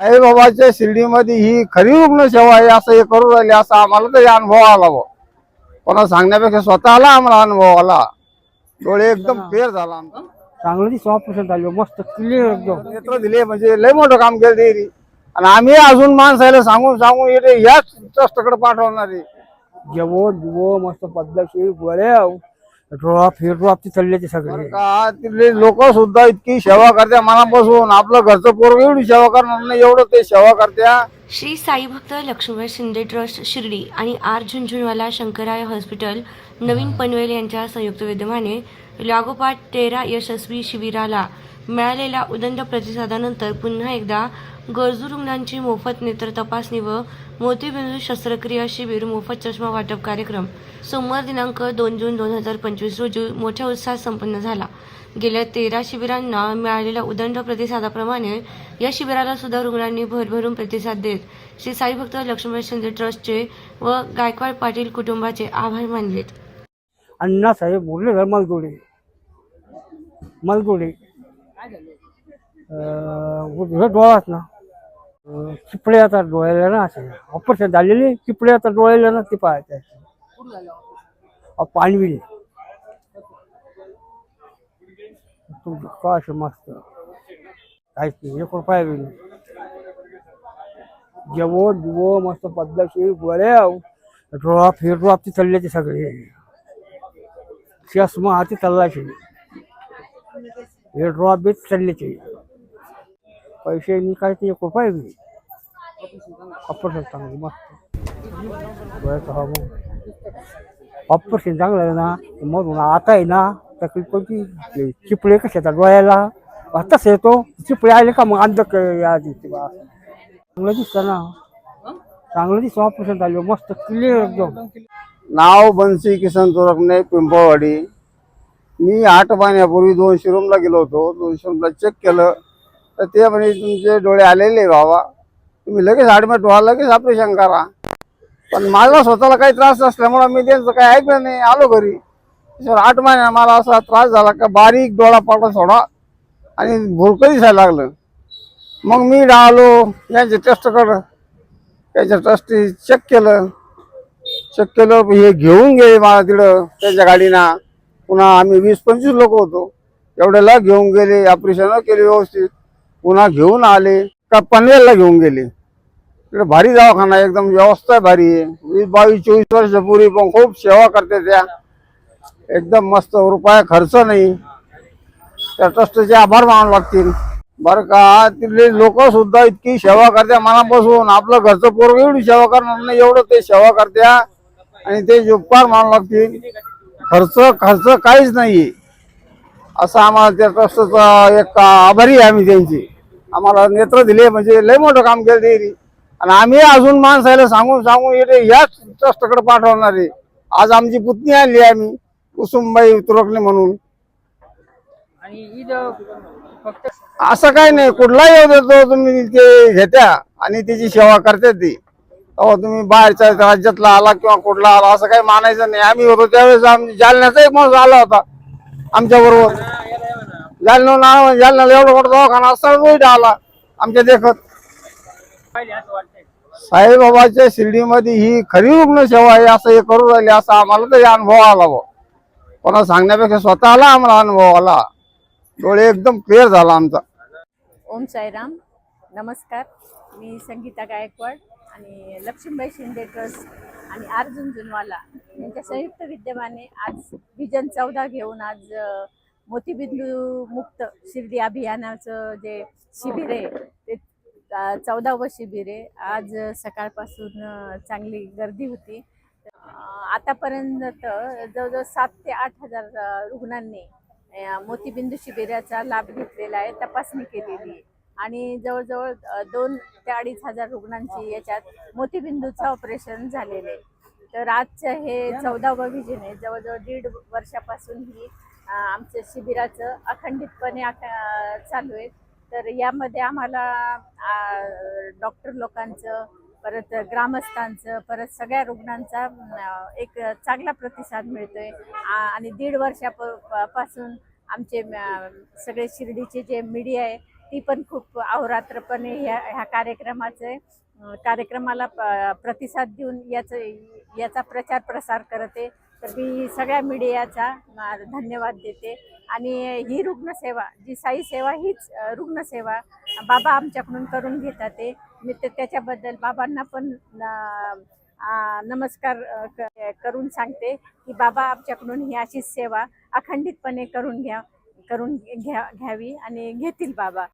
आई बाबाच्या शिर्डीमध्ये ही खरी रुग्णसेवा आहे असं हे करू राहिले असं आम्हाला तरी अनुभव आला बुवा. कोणाला सांगण्यापेक्षा स्वतःला आम्हाला अनुभव आला. डोळे एकदम क्लिअर झाला आमचा. चांगलं ऑपरेशन झालं मस्त क्लिअर एकदम. नेत्र दिले म्हणजे लय मोठं काम केलं ते आणि आम्ही अजून माणसाला सांगून सांगून येते याच ट्रस्टकडे पाठवणार आहे. जेवण बिवो मस्त पद्धतशीर गोळ्या ड्रॉप हे ड्रॉप ते चालले ते सगळे. का तिथले लोक सुद्धा इतकी सेवा करत्या मनापासून. आपलं घरचं पोरग एवढी सेवा करणार नाही एवढं ते सेवा करत्या. श्री साई भक्त लक्ष्मीबाई शिंदे ट्रस्ट शिर्डी आणि आर झुंझुनवाला शंकराय हॉस्पिटल नवीन पनवेल यांच्या संयुक्त विद्यमाने लागोपाठ तेरा यशस्वी शिबिराला मिळालेल्या उदंड प्रतिसादानंतर पुन्हा एकदा गरजू रुग्णांची मोफत नेत्र तपासणी व मोतीबिंदू शस्त्रक्रिया शिबिर मोफत चष्मा वाटप कार्यक्रम. सोमवार दिनांक दोन जून दोन हजार पंचवीस रोजी मोठ्या उत्साहात संपन्न झाला. गेल्या तेरा शिबिरांना मिळालेल्या उदंड प्रतिसादाप्रमाणे या शिबिराला सुद्धा रुग्णांनी भरभरून प्रतिसाद देत श्री साईभक्त लक्ष्मण शिंदे ट्रस्टचे व गायकवाड पाटील कुटुंबाचे आभार मानलेत. अण्णासाहेब बोलले मलगुडे. मलगुडे. मलगोडे डोळाच ना. चिपळे आता डोळ्याला ना असे. ऑपरेशन झालेले चिपळे आता डोळ्याला ना ते पाहायचे. तू का असं मस्त. काहीच नाही एक रुपया बी नाही. जेवण बिवो मस्त पद्धतशीर गोळ्या ड्रॉप हे ड्रॉप ते चालले ते सगळे. चष्मा हाती चाललाचे हे ड्रॉप बी चाललेचे. पैसे नि काय ते एक रुपये बी. ऑपरेशन चांगलं मस्त. डोळ्याचं हा मग ऑपरेशन चांगलं आहे ना मग आता आहे ना तकलीफ कोणती? ते चिपळे कसे येतात डोळ्याला? तसं येतो चिपळे आले का मग अंधक आधी ते बा. चांगलं दिसतं ना. चांगलं दिसतं ऑपरेशन झालं मस्त क्लिअर एकदम. नाव बनसी किसन तुरकणे पिंपळवाडी. मी आठ महिन्यापूर्वी दोनशे रूमला गेलो होतो. दोनशे रूमला चेक केलं. तर ते म्हणे तुमचे डोळे आलेले बाबा. तुम्ही लगेच ॲडमिट व्हा लगेच ऑपरेशन करा. पण माझा स्वतःला काही त्रास असल्यामुळं मी त्यांचं काही ऐकलं नाही. आलो घरी. आठ महिन्या मला असा त्रास झाला का बारीक डोळा पाडला सोडा. आणि भुरकं दिसायला लागलं. मग मी आलो टेस्ट कर त्यांच्या टेस्ट चेक केलं. शक्यतो हे घेऊन गेले मला तिकडं त्याच्या गाडीना. पुन्हा आम्ही वीस पंचवीस लोक होतो. एवढ्याला घेऊन गेले ऑपरेशन केले व्यवस्थित. पुन्हा घेऊन आले का पनवेलला घेऊन गेले. तिकडे भारी दवाखाना एकदम व्यवस्था भारी आहे. वीस बावीस चोवीस वर्षापूर्वी पण खूप सेवा करते त्या. एकदम मस्त रुपया खर्च नाही. त्या ट्रस्टचे आभार मानावे लागतील. बरं का तिथले लोक सुद्धा इतकी सेवा करत्या मनापासून. आपलं घरचं पोरग एवढी सेवा करणार नाही एवढं ते सेवा करत्या. आणि ते उपकार मानावे लागतील. खर्च खर्च काहीच नाही. असं आम्हाला त्या ट्रस्टचा एक आभारी आहे आम्ही त्यांची. आम्हाला नेत्र दिले म्हणजे लय मोठं काम केलं ते. आणि आम्ही अजून माणसाला सांगून सांगून येते याच ट्रस्टकडे पाठवणार आहे. आज आमची पुतणी आणली आम्ही कुसुमबाई तुरकणे म्हणून. आणि इथं फक्त असं काही नाही कुठलाही येऊ देतो तुम्ही ते घेत्या आणि त्याची सेवा करते ती. अहो तुम्ही बाहेरच्या राज्यातला आला किंवा कुठला आला असं काही मानायचं नाही. आम्ही होतो त्यावेळेस आम्ही जालन्याचा एक माणूस आला होता आमच्या बरोबर. जालना म्हणजे जालन्याला एवढा मोठा दवाखाना असताना तो आला आमच्या देखत. साईबाबाच्या शिर्डीमध्ये ही खरी रुग्णसेवा आहे असं हे करू राहिले असं आम्हाला तरी अनुभव आला भाऊ कोणाला सांगण्यापेक्षा स्वतःला आम्हाला अनुभव आला डोळे एकदम क्लिअर झाला आमचा. ओम साईराम. नमस्कार. मी संगीता गायकवाड. आणि लक्ष्मीबाई शिंदे ट्रस्ट आणि अर्जुन जुनवाला यांच्या संयुक्त विद्यमाने आज विजन चौदा घेऊन आज मोतीबिंदू मुक्त शिर्डी अभियानाचं जे शिबिर आहे ते चौदावं शिबिर आहे. आज सकाळपासून चांगली गर्दी होती. आतापर्यंत जवळजवळ सात ते आठ हजार रुग्णांनी मोतीबिंदू शिबिराचा लाभ घेतलेला आहे तपासणी केलेली आहे. आणि जवळजवळ दोन ते अडीच हजार रुग्णांची याच्यात मोतीबिंदूचं ऑपरेशन झालेलं आहे. तर आजचं हे चौदावं विजन आहे. जवळजवळ दीड वर्षापासून ही आमचं शिबिराचं अखंडितपणे चालू आहे. तर यामध्ये आम्हाला डॉक्टर लोकांचं परत ग्रामस्थांचं परत सगळ्या रुग्णांचा एक चांगला प्रतिसाद मिळतोय. आणि दीड वर्षापासून आमचे सगळे शिर्डीचे जे मीडिया आहे ती पण खूप अहोरात्रपणे ह्या ह्या कार्यक्रमाचे कार्यक्रमाला प- प्रतिसाद देऊन याचं याचा प्रचार प्रसार करते. तर मी सगळ्या मीडियाचा धन्यवाद देते. आणि ही रुग्णसेवा जी साई सेवा हीच रुग्णसेवा बाबा आमच्याकडून करून घेतात ते मी तर त्याच्याबद्दल बाबांना पण नमस्कार क- करून सांगते की बाबा आमच्याकडून ही अशीच सेवा अखंडितपणे करून घ्या करून घ्या घ्यावी आणि घेतील बाबा.